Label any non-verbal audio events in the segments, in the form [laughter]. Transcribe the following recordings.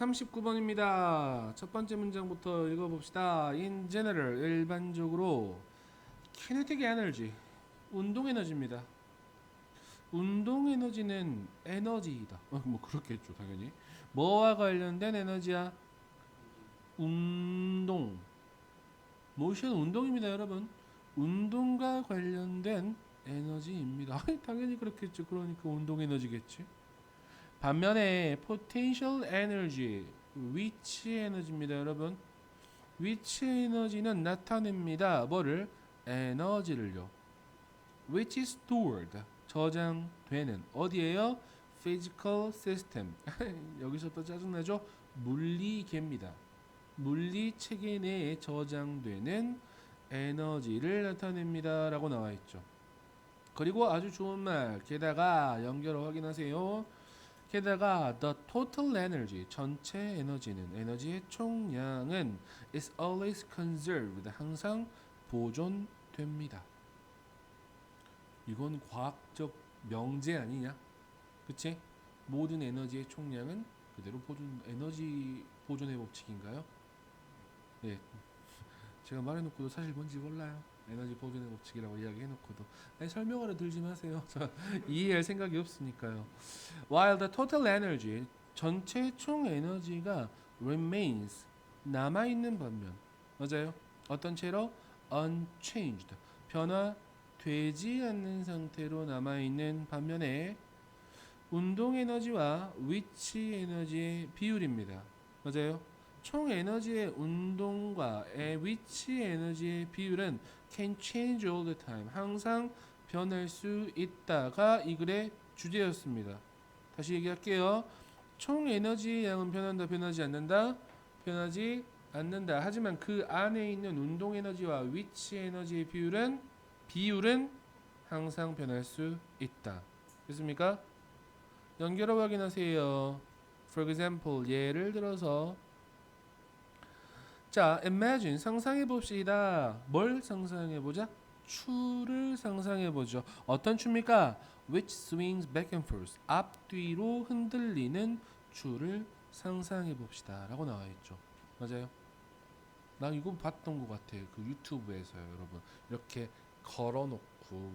39번입니다. 첫 번째 문장부터 읽어봅시다. In general, 일반적으로 kinetic energy, 운동 에너지입니다. 운동 에너지는 에너지이다. 어, 뭐 그렇겠죠, 당연히. 뭐와 관련된 에너지야? 운동. 모션 운동입니다, 여러분. 운동과 관련된 에너지입니다. [laughs] 당연히 그렇겠죠. 그러니까 운동 에너지겠지. 반면에 potential energy, 위치 에너지입니다, 여러분. 위치 에너지는 나타냅니다. 뭐를? 에너지를요. which is stored, 저장되는 어디에요? physical system. [laughs] 여기서 또 짜증나죠? 물리계입니다. 물리 체계 내에 저장되는 에너지를 나타냅니다 라고 나와 있죠. 그리고 아주 좋은 말, 게다가 연결을 확인하세요. 게다가 the total energy 전체 에너지는 에너지의 총량은 is always conserved 항상 보존됩니다. 이건 과학적 명제 아니냐? 그치? 모든 에너지의 총량은 그대로 보존 에너지 보존의 법칙인가요? 예. 제가 말해놓고도 사실 뭔지 몰라요. 에너지 보존의 법칙이라고 이야기해놓고도 설명하러 들지 마세요. [laughs] 저 이해할 생각이 없으니까요. While the total energy 전체 총 에너지가 remains 남아 있는 반면 맞아요. 어떤 채로 unchanged 변화되지 않는 상태로 남아 있는 반면에 운동 에너지와 위치 에너지의 비율입니다. 맞아요. 총 에너지의 운동과 의 위치 에너지의 비율은 can change all the time. 항상 변할 수 있다가 이 글의 주제였습니다. 다시 얘기할게요. 총 에너지의 양은 변한다, 변하지 않는다, 변하지 않는다. 하지만 그 안에 있는 운동 에너지와 위치 에너지의 비율은 비율은 항상 변할 수 있다. 됐습니까? 연결어 확인하세요. For example, 예를 들어서 자, imagine 상상해 봅시다. 뭘 상상해 보자? 추를 상상해 보죠. 어떤 추입니까? Which swings back and forth. 앞뒤로 흔들리는 추를 상상해 봅시다라고 나와 있죠. 맞아요. 나 이거 봤던 것 같아. 그 유튜브에서요, 여러분. 이렇게 걸어놓고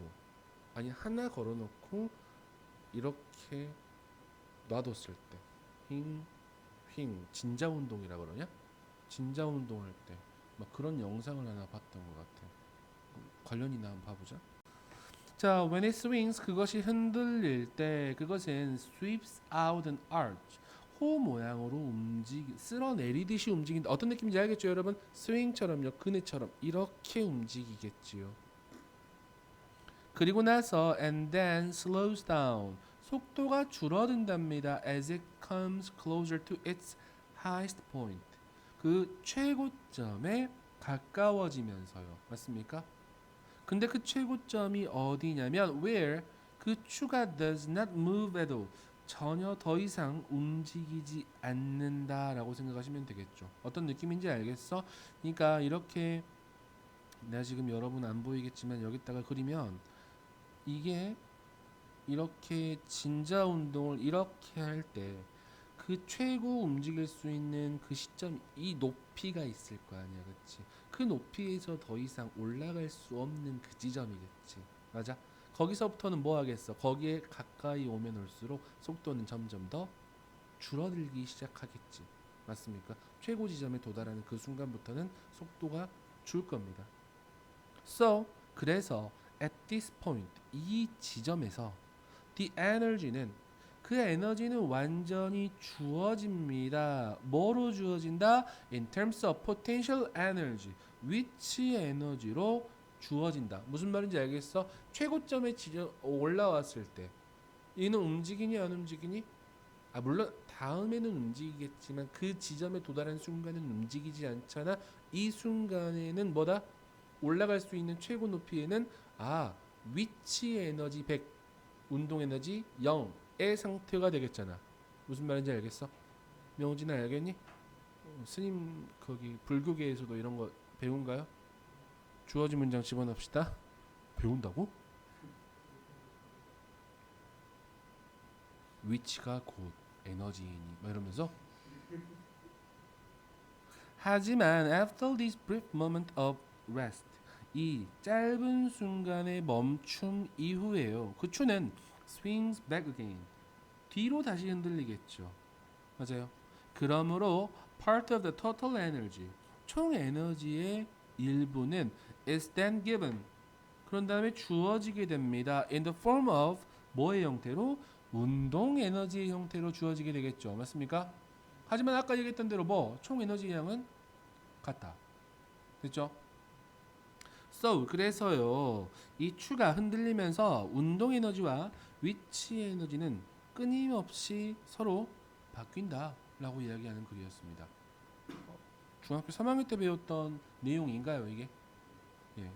아니 하나 걸어놓고 이렇게 놔뒀을 때, 힝, 힝, 진자 운동이라 그러냐? 진자 운동할 때 막 그런 영상을 하나 봤던 것 같아. 관련 있나 한번 봐보자. 자, when it swings 그것이 흔들릴 때 그것은 sweeps out an arch 호 모양으로 움직이 쓸어내리듯이 움직인다. 어떤 느낌인지 알겠죠, 여러분? 스윙처럼요, 그네처럼 이렇게 움직이겠지요. 그리고 나서 and then slows down 속도가 줄어든답니다. as it comes closer to its highest point. 그 최고점에 가까워지면서요. 맞습니까? 근데 그 최고점이 어디냐면 where 그 추가 does not move at all. 전혀 더 이상 움직이지 않는다라고 생각하시면 되겠죠. 어떤 느낌인지 알겠어? 그러니까 이렇게 내가 지금 여러분 안 보이겠지만 여기다가 그리면 이게 이렇게 진자 운동을 이렇게 할 때 그 최고 움직일 수 있는 그 시점 이 높이가 있을 거 아니야 그치? 그 높이에서 더 이상 올라갈 수 없는 그 지점이겠지. 맞아? 거기서부터는 뭐 하겠어? 거기에 가까이 오면 올수록 속도는 점점 더 줄어들기 시작하겠지. 맞습니까? 최고 지점에 도달하는 그 순간부터는 속도가 줄 겁니다. So 그래서 at this point 이 지점에서 the energy는 그 에너지는 완전히 주어집니다. 뭐로 주어진다? In terms of potential energy. 위치 에너지로 주어진다. 무슨 말인지 알겠어? 최고점에 지점 올라왔을 때 얘는 움직이니 안 움직이니? 아 물론 다음에는 움직이겠지만 그 지점에 도달한 순간은 움직이지 않잖아. 이 순간에는 뭐다? 올라갈 수 있는 최고 높이에는 아 위치 에너지 100, 운동 에너지 0 의 상태가 되겠잖아. 무슨 말인지 알겠어? 명진아 알겠니? 어, 스님 거기 불교계에서도 이런 거 배운가요? 주어진 문장 집어넣읍시다. 배운다고? 위치가 곧 에너지이니 막 이러면서 하지만 after this brief moment of rest 이 짧은 순간의 멈춤 이후에요. 그 추는 swings back again. 뒤로 다시 흔들리겠죠. 맞아요. 그러므로 part of the total energy 총 에너지의 일부는 is then given 그런 다음에 주어지게 됩니다. in the form of 뭐의 형태로 운동 에너지의 형태로 주어지게 되겠죠. 맞습니까? 하지만 아까 얘기했던 대로 뭐 총 에너지 양은 같다. 됐죠? So 그래서요 이 추가 흔들리면서 운동 에너지와 위치 에너지는 끊임없이 서로 바뀐다 라고 이야기하는 글이었습니다. 중학교 3학년 때 배웠던 내용인가요 이게? 예.